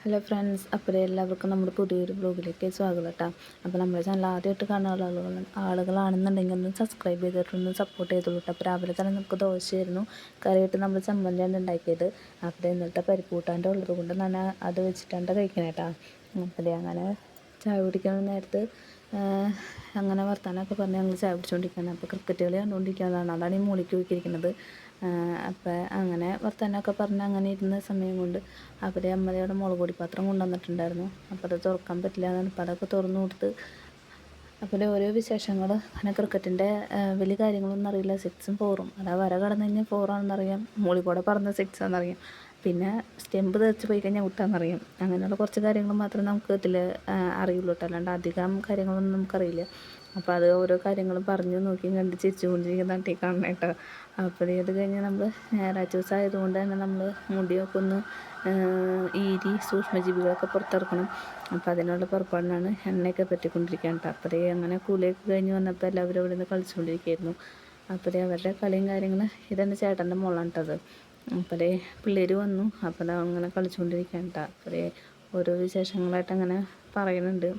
Hello friends അപ്പോൾ എല്ലാവർക്കും നമ്മുടെ പുതിയൊരു ബ്ലോഗിലേക്ക് സ്വാഗതം കേട്ടോ അപ്പോൾ നമ്മുടെ ചാനൽ ആദ്യമായിട്ട് കാണുന്ന ആളുകൾ ആളുകളാണെന്നുണ്ടെങ്കിൽ ഒന്ന് സബ്സ്ക്രൈബ് ചെയ്തിട്ടൊന്ന് സപ്പോർട്ട് ചെയ്തോളൂ അപ്പോൾ രാവിലെ തന്നെ നമുക്ക് ദോശയായിരുന്നു കറിയിട്ട് നമ്മൾ ചമ്മന്തിയാണ് ഉണ്ടാക്കിയത്. അപ്പോൾ ഇന്നത്തെ പരിപ്പൂട്ടാന്റെ ഉള്ളത് കൊണ്ട് ഞാൻ അത് വെച്ചിട്ടാണ് കഴിക്കണേ കേട്ടോ അപ്പോൾ അങ്ങനെ ചായ കുടിക്കുന്ന നേരത്ത് അങ്ങനെ വർത്താനമൊക്കെ പറഞ്ഞ് ഞങ്ങൾ ചായ പിടിച്ചുകൊണ്ടിരിക്കുകയാണ് അപ്പോൾ ക്രിക്കറ്റ് കളി കണ്ടുകൊണ്ടിരിക്കുന്നതാണ് അതാണ് ഈ മൂളിക്ക് പോയിക്കിരിക്കുന്നത് അപ്പോൾ അങ്ങനെ വർത്തമാനമൊക്കെ പറഞ്ഞ് അങ്ങനെ ഇരുന്ന സമയം കൊണ്ട് അവർ അമ്മയുടെ മുളക് പൊടി പാത്രം കൊണ്ടുവന്നിട്ടുണ്ടായിരുന്നു. അപ്പോൾ അത് തുറക്കാൻ പറ്റില്ല എന്നാണ് അപ്പോൾ അതൊക്കെ തുറന്നു കൊടുത്ത്. അപ്പോൾ ഓരോ വിശേഷങ്ങൾ അങ്ങനെ ക്രിക്കറ്റിന്റെ വലിയ കാര്യങ്ങളൊന്നും അറിയില്ല. സിക്സും ഫോറും അതാ വര കടന്നു കഴിഞ്ഞാൽ ഫോറാണെന്നറിയാം മുകളിൽ കൂടെ പറഞ്ഞ സിക്സ് ആണെന്നറിയാം. പിന്നെ സ്റ്റെമ്പ് തെറിച്ച് പോയി കഴിഞ്ഞാൽ ഊട്ടാന്നറിയാം അങ്ങനെയുള്ള കുറച്ച് കാര്യങ്ങൾ മാത്രമേ നമുക്ക് ഇതിൽ അറിയുള്ളൂ കേട്ടോ. അല്ലാണ്ട് അധികം കാര്യങ്ങളൊന്നും നമുക്കറിയില്ല. അപ്പോൾ അത് ഓരോ കാര്യങ്ങളും പറഞ്ഞു നോക്കി കണ്ട് ചിരിച്ചുകൊണ്ടിരിക്കുന്ന തട്ടി കാണണം കേട്ടോ. അപ്പോൾ അത് കഴിഞ്ഞ് നമ്മൾ ഞായറാഴ്ച ദിവസം ആയതുകൊണ്ട് തന്നെ നമ്മൾ മുടിയൊക്കെ ഒന്ന് ഈരി സൂക്ഷ്മജീവികളൊക്കെ പുറത്തിറക്കണം. അപ്പോൾ അതിനുള്ള പുറപ്പാടിനാണ് എണ്ണയൊക്കെ പറ്റിക്കൊണ്ടിരിക്കുക കേട്ടോ. അപ്പോൾ അങ്ങനെ കൂലിയൊക്കെ കഴിഞ്ഞ് വന്നപ്പോൾ എല്ലാവരും അവിടെ നിന്ന് കളിച്ചുകൊണ്ടിരിക്കുകയായിരുന്നു. അപ്പോൾ അവരുടെ കളിയും കാര്യങ്ങളും ഇതെന്റെ ചേട്ടന്റെ മോളാണ് കേട്ടത്. അപ്പോൾ പിള്ളേർ വന്നു. അപ്പോൾ അങ്ങനെ കളിച്ചുകൊണ്ടിരിക്കുക കേട്ടോ. അപ്പോൾ ദേ ഓരോ വിശേഷങ്ങളായിട്ട് അങ്ങനെ പറയുന്നുണ്ട്.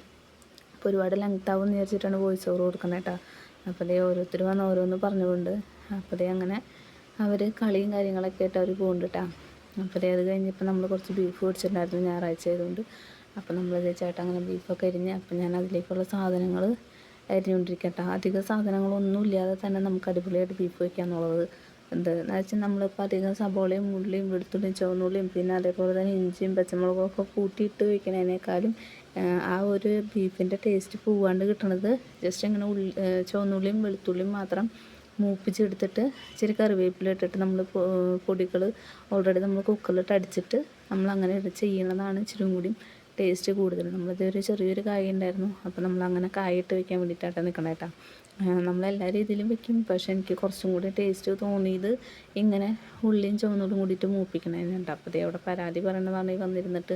അപ്പോൾ ഒരുപാട് ലെങ്ത് ആവും വിചാരിച്ചിട്ടാണ് വോയിസ് ഓവർ കൊടുക്കുന്നത് കേട്ടോ അപ്പോൾ അതേ ഓരോരുത്തർ വന്ന് ഓരോന്ന് പറഞ്ഞുകൊണ്ട് അപ്പോൾ അതേ അങ്ങനെ അവർ കളിയും കാര്യങ്ങളൊക്കെ ആയിട്ട് അവർ പോകുന്നുണ്ട് കേട്ടോ അപ്പോൾ അതേ അത് കഴിഞ്ഞപ്പോൾ നമ്മൾ കുറച്ച് ബീഫ് മേടിച്ചിട്ടുണ്ടായിരുന്നു ഞായറാഴ്ച ആയതുകൊണ്ട്. അപ്പോൾ നമ്മൾ ചേട്ടാ അങ്ങനെ ബീഫൊക്കെ അരിഞ്ഞ് അപ്പോൾ ഞാൻ അതിലേക്കുള്ള സാധനങ്ങൾ അരിഞ്ഞുകൊണ്ടിരിക്കട്ടെ അധിക സാധനങ്ങളൊന്നും ഇല്ലാതെ തന്നെ നമുക്ക് അടിപൊളിയായിട്ട് ബീഫ് വയ്ക്കാന്നുള്ളത് എന്ത്? എന്ന് വെച്ചാൽ നമ്മളിപ്പോൾ അധികം സബോളയും ഉള്ളിയും വെളുത്തുള്ളിയും ചുവന്നുള്ളിയും പിന്നെ അതേപോലെ തന്നെ ഇഞ്ചിയും പച്ചമുളകും ഒക്കെ കൂട്ടിയിട്ട് വയ്ക്കുന്നതിനേക്കാളും ആ ഒരു ബീഫിന്റെ ടേസ്റ്റ് പോവാണ്ട് കിട്ടണത് ജസ്റ്റ് ഇങ്ങനെ ഉള്ളി ചുവന്നുള്ളിയും വെളുത്തുള്ളിയും മാത്രം മൂപ്പിച്ചെടുത്തിട്ട് ഇച്ചിരി കറിവേപ്പില ഇട്ടിട്ട് നമ്മൾ പൊടികൾ ഓൾറെഡി നമ്മൾ കുക്കറിലിട്ട് അടിച്ചിട്ട് നമ്മൾ അങ്ങനെ ചെയ്യണതാണ് ഇച്ചിരി കൂടിയും ടേസ്റ്റ് കൂടുതൽ നമ്മളിതൊരു ചെറിയൊരു കായ ഉണ്ടായിരുന്നു. അപ്പോൾ നമ്മൾ അങ്ങനെ കായ ഇട്ട് വയ്ക്കാൻ വേണ്ടിയിട്ടാണ് നിൽക്കണേ എല്ലാ രീതിയിലും വെക്കും. പക്ഷേ എനിക്ക് കുറച്ചും കൂടി ടേസ്റ്റ് തോന്നിയത് ഇങ്ങനെ ഉള്ളിയും ചുവന്നോടും കൂടിയിട്ട് മൂപ്പിക്കണതിനുണ്ട് അപ്പോൾ ദേ അവിടെ പരാതി പറയണതാണ് വന്നിരുന്നിട്ട്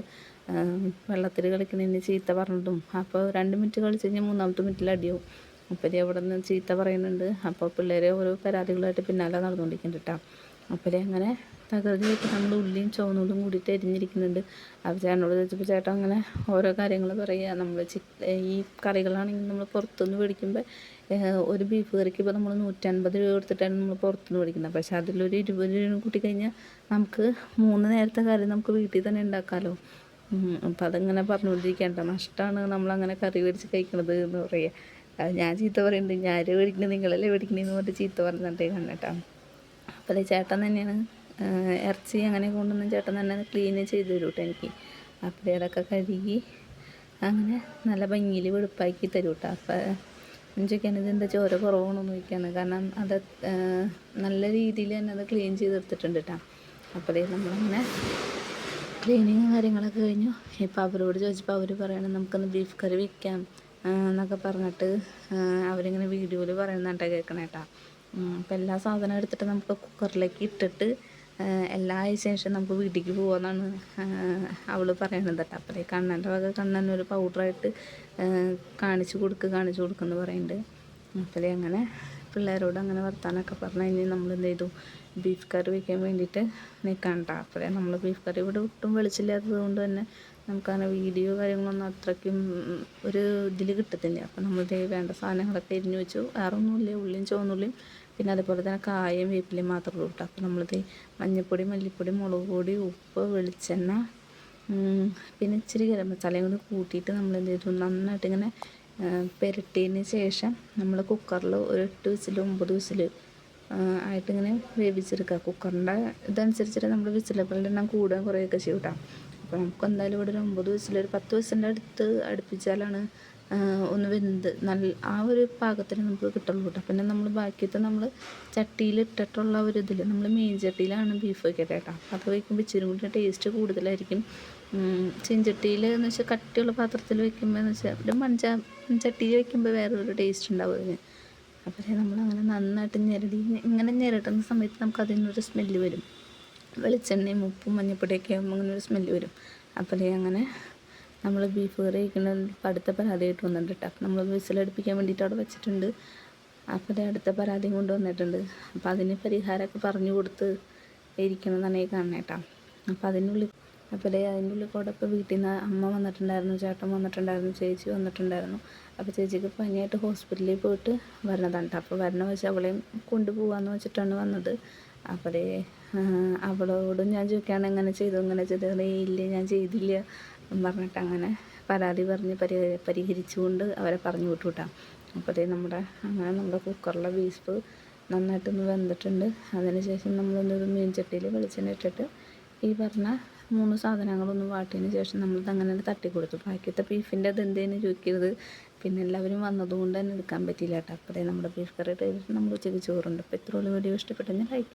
വെള്ളത്തിൽ കളിക്കണതിന് ചീത്ത പറഞ്ഞിട്ടും. അപ്പോൾ രണ്ട് മിനിറ്റ് കളിച്ച് കഴിഞ്ഞാൽ മൂന്നാമത്തെ മിനിറ്റിൽ അടിയാവും. അപ്പോൾ ദേ അവിടെ നിന്ന് ചീത്ത പറയുന്നുണ്ട്. അപ്പോൾ പിള്ളേരെ ഓരോ പരാതികളായിട്ട് പിന്നാലെ നടന്നുകൊണ്ടിരിക്കുന്നുണ്ട് കേട്ടോ അപ്പോൾ അങ്ങനെ തകർന്ന് വെച്ച് നമ്മൾ ഉള്ളിയും ചുവന്നുള്ളും കൂടിയിട്ട് എരിഞ്ഞിരിക്കുന്നുണ്ട് അപ്പോൾ ചേട്ടനോട് ചോദിച്ചപ്പോൾ ചേട്ടൻ അങ്ങനെ ഓരോ കാര്യങ്ങൾ പറയുക നമ്മൾ ചിക്ക ഈ കറികളാണെങ്കിൽ നമ്മൾ പുറത്തുനിന്ന് മേടിക്കുമ്പോൾ ഒരു ബീഫ് കറിക്ക് ഇപ്പോൾ നമ്മൾ നൂറ്റൻപത് രൂപ കൊടുത്തിട്ടാണ് നമ്മൾ പുറത്തുനിന്ന് മേടിക്കുന്നത്. പക്ഷേ അതിലൊരു ഇരുപത് രൂപ കൂട്ടി കഴിഞ്ഞാൽ നമുക്ക് മൂന്ന് നേരത്തെ കറി നമുക്ക് വീട്ടിൽ തന്നെ ഉണ്ടാക്കാമല്ലോ അപ്പോൾ അതങ്ങനെ പറഞ്ഞുകൊണ്ടിരിക്കേണ്ട നഷ്ടമാണ് നമ്മളങ്ങനെ കറി മേടിച്ച് കഴിക്കണത് എന്ന് പറയുക ഞാൻ ചീത്ത പറയുന്നുണ്ട് ഞാൻ മേടിക്കുന്നത് നിങ്ങളല്ലേ മേടിക്കണേന്ന് പറഞ്ഞിട്ട് ചീത്ത പറഞ്ഞിട്ടേ കണ്ടിട്ടാ അപ്പോൾ അത് ചേട്ടൻ തന്നെയാണ് ഇറച്ചി അങ്ങനെ കൊണ്ടുവന്ന് ചേട്ടൻ തന്നെ ക്ലീൻ ചെയ്ത് തരും കേട്ടോ എനിക്ക്. അപ്പോൾ അതൊക്കെ കഴുകി അങ്ങനെ നല്ല ഭംഗിയിൽ വെളുപ്പാക്കി തരും കേട്ടോ അപ്പോൾ ചോദിക്കാൻ ഇതെന്താ ചോര കുറവാണെന്ന് നോക്കിയാണ് കാരണം അത് നല്ല രീതിയിൽ തന്നെ അത് ക്ലീൻ ചെയ്തെടുത്തിട്ടുണ്ട് കേട്ടോ അപ്പോഴേ നമ്മളങ്ങനെ ക്ലീനിങ് കാര്യങ്ങളൊക്കെ കഴിഞ്ഞു. ഇപ്പോൾ അവരോട് ചോദിച്ചപ്പോൾ അവർ പറയണം നമുക്കൊന്ന് ബീഫ് കറി വെക്കാം എന്നൊക്കെ പറഞ്ഞിട്ട് അവരിങ്ങനെ വീഡിയോയിൽ പറയുന്നുണ്ടാണ് കേൾക്കണേട്ടാ അപ്പോൾ എല്ലാ സാധനവും എടുത്തിട്ട് നമുക്ക് കുക്കറിലേക്ക് ഇട്ടിട്ട് എല്ലാ ശേഷം നമുക്ക് വീട്ടിലേക്ക് പോകാമെന്നാണ് അവൾ പറയണത് കേട്ടോ. അപ്പോൾ കണ്ണന്റെ വക കണ്ണൻ ഒരു പൗഡറായിട്ട് കാണിച്ചു കൊടുക്കുക കാണിച്ചു കൊടുക്കുമെന്ന് പറയുന്നുണ്ട് അപ്പോൾ അങ്ങനെ പിള്ളേരോട് അങ്ങനെ വർത്താനമൊക്കെ പറഞ്ഞു കഴിഞ്ഞാൽ നമ്മൾ എന്ത് ചെയ്തു? ബീഫ് കറി വയ്ക്കാൻ വേണ്ടിയിട്ട് നിൽക്കണ്ട അപ്പോൾ നമ്മൾ ബീഫ് കറി ഇവിടെ ഒട്ടും വെളിച്ചില്ലാത്തത് കൊണ്ട് തന്നെ നമുക്കങ്ങനെ വീഡിയോ കാര്യങ്ങളൊന്നും അത്രയ്ക്കും ഒരു ഇതിൽ കിട്ടത്തില്ല. അപ്പോൾ നമ്മൾ വേണ്ട സാധനങ്ങളൊക്കെ എരിഞ്ഞു വെച്ചു. വേറെ ഒന്നുമില്ല ഉള്ളിയും ചുവന്നുള്ളിയും പിന്നെ അതുപോലെ തന്നെ കായം വേപ്പിലയും മാത്രമേ ഉള്ളൂ കേട്ടോ. അപ്പോൾ നമ്മളിത് മഞ്ഞൾപ്പൊടി മല്ലിപ്പൊടി മുളക് പൊടി ഉപ്പ് വെളിച്ചെണ്ണ പിന്നെ ഇച്ചിരി ഗരം മസാലയും കൂടി കൂട്ടിയിട്ട് നമ്മൾ എന്ത് ചെയ്തു? നന്നായിട്ട് ഇങ്ങനെ പുരട്ടിയതിന് ശേഷം നമ്മൾ കുക്കറിൽ ഒരു എട്ട് വിസിൽ ഒമ്പത് വിസിൽ ആയിട്ടിങ്ങനെ വേവിച്ചെടുക്കുക. കുക്കറിന്റെ ഇതനുസരിച്ചിട്ട് നമ്മൾ വിസിലുകളുടെ എണ്ണം കൂടാൻ കുറേയൊക്കെ ചെയ്യും അപ്പോൾ നമുക്ക് എന്തായാലും ഇവിടെ ഒരു ഒമ്പത് വിസിൽ ഒരു പത്ത് വിസിലിന്റെ അടുത്ത് അടുപ്പിച്ചാലാണ് ഒന്ന് വെന്ത് നല്ല ആ ഒരു പാകത്തിന് നമുക്ക് കിട്ടുള്ളൂ കേട്ടോ പിന്നെ നമ്മൾ ബാക്കിയത്തെ നമ്മൾ ചട്ടിയിലിട്ടിട്ടുള്ള ഒരു ഇതിൽ നമ്മൾ മെയിൻ ചട്ടിയിലാണ് ബീഫ് വയ്ക്കട്ടെ കേട്ടോ അത് വയ്ക്കുമ്പോൾ ഇച്ചിരി കൂടി ടേസ്റ്റ് കൂടുതലായിരിക്കും. ചീൻചട്ടിയിൽ എന്ന് വെച്ചാൽ കട്ടിയുള്ള പാത്രത്തിൽ വെക്കുമ്പോൾ എന്ന് വെച്ചാൽ ഒരു മൺച ചട്ടിയിൽ വെക്കുമ്പോൾ വേറൊരു ടേസ്റ്റ് ഉണ്ടാവും അതിന്. അപ്പോൾ നമ്മളങ്ങനെ നന്നായിട്ട് ഞെരടി ഇങ്ങനെ ഞെരട്ടുന്ന സമയത്ത് നമുക്ക് അതിനൊരു സ്മെല്ല് വരും. വെളിച്ചെണ്ണയും ഉപ്പും മഞ്ഞപ്പൊടിയൊക്കെ ആകുമ്പോൾ അങ്ങനെ ഒരു സ്മെല്ല് വരും. അപ്പോൾ അങ്ങനെ നമ്മൾ ബീഫ് കറി വയ്ക്കുന്ന അടുത്ത പരാതിയായിട്ട് വന്നിട്ടുണ്ട് കേട്ടോ നമ്മൾ വിസിലടുപ്പിക്കാൻ വേണ്ടിയിട്ട് അവിടെ വെച്ചിട്ടുണ്ട്. അപ്പോൾ അടുത്ത പരാതിയും കൊണ്ട് വന്നിട്ടുണ്ട്. അപ്പോൾ അതിന് പരിഹാരമൊക്കെ പറഞ്ഞു കൊടുത്ത് ഇരിക്കണമെന്നാണ് ഈ കാണുന്നത് കേട്ടോ അപ്പോൾ അതിനുള്ളിൽ അപ്പോൾ അതിന്റെ ഉള്ളിൽ കൂടെ ഇപ്പോൾ വീട്ടിൽ നിന്ന് അമ്മ വന്നിട്ടുണ്ടായിരുന്നു ചേട്ടൻ വന്നിട്ടുണ്ടായിരുന്നു ചേച്ചി വന്നിട്ടുണ്ടായിരുന്നു. അപ്പോൾ ചേച്ചിക്ക് പനിയായിട്ട് ഹോസ്പിറ്റലിൽ പോയിട്ട് വരണതാണ് കേട്ടോ അപ്പോൾ വരണ വെച്ച് അവളെയും കൊണ്ടുപോകാമെന്ന് വെച്ചിട്ടാണ് വന്നത്. അപ്പോൾ അവളോടും ഞാൻ ചോദിക്കുകയാണ് എങ്ങനെ ചെയ്തു? എങ്ങനെ ചെയ്തു? ഇല്ല ഞാൻ ചെയ്തില്ല. പറഞ്ഞിട്ട് അങ്ങനെ പരാതി പറഞ്ഞ് പരി പരിഹരിച്ചുകൊണ്ട് അവരെ പറഞ്ഞു വിട്ടു കിട്ടാം അപ്പോൾ നമ്മുടെ അങ്ങനെ നമ്മുടെ കുക്കറിലെ ബീഫ് നന്നായിട്ടൊന്ന് വെന്തിട്ടുണ്ട്. അതിനുശേഷം നമ്മളൊന്നൊരു മീൻ ചട്ടിയിൽ വെളിച്ചെണ്ണ ഇട്ടിട്ട് ഈ പറഞ്ഞ മൂന്ന് സാധനങ്ങളൊന്നും വാട്ടിയതിന് ശേഷം നമ്മളിത് അങ്ങനെ തട്ടി കൊടുത്തു ബാക്കിയത്തെ ബീഫിന്റെ അത് എന്തേന്ന് ചോദിക്കരുത്. പിന്നെ എല്ലാവരും വന്നതുകൊണ്ട് തന്നെ എടുക്കാൻ പറ്റിയില്ല കേട്ടോ. അപ്പോൾ ദേ നമ്മുടെ ബീഫ് കറി നമ്മൾ ഉച്ചയ്ക്ക് ചോറുണ്ട്. അപ്പോൾ ഇത്രയുള്ള വീഡിയോ ഇഷ്ടപ്പെട്ടെങ്കിൽ ലൈക്ക്